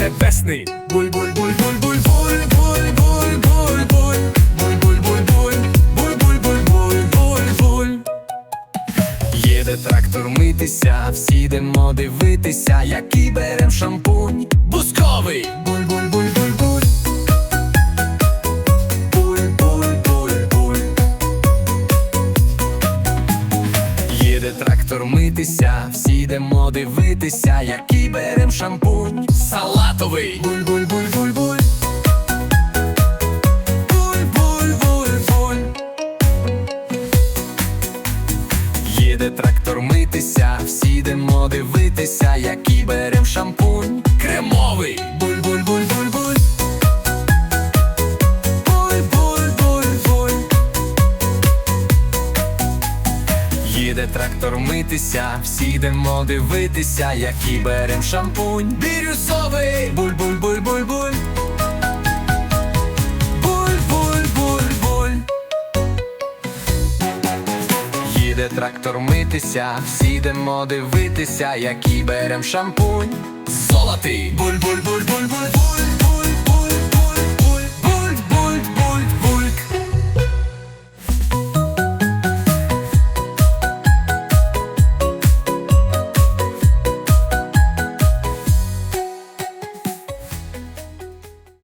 небесний. Буль, буль, буль, буль, буль, буль, буль, буль, буль, буль, буль, буль, буль, буль, буль, буль, буль, буль, буль. Їде трактор митися, всі йдемо дивитися, який берем шампунь. Бусковий. Буль, буль, буль, буль, трактор митися, всі йдемо дивитися, який берем шампунь. Салатовий! Буль-буль-буль-буль-буль. Буль-буль-буль-буль. Їде трактор митися, всі йдемо дивитися, який берем шампунь. Кремовий! Буль-буль-буль-буль-буль. Буль-буль-буль-буль. Їде трактор митися, всі йдемо дивитися, який берем шампунь. Бірюсовий! Їде трактор митися, всі йдемо дивитися, який берем шампунь. Золотий! Буль-буль-буль-буль-буль-буль.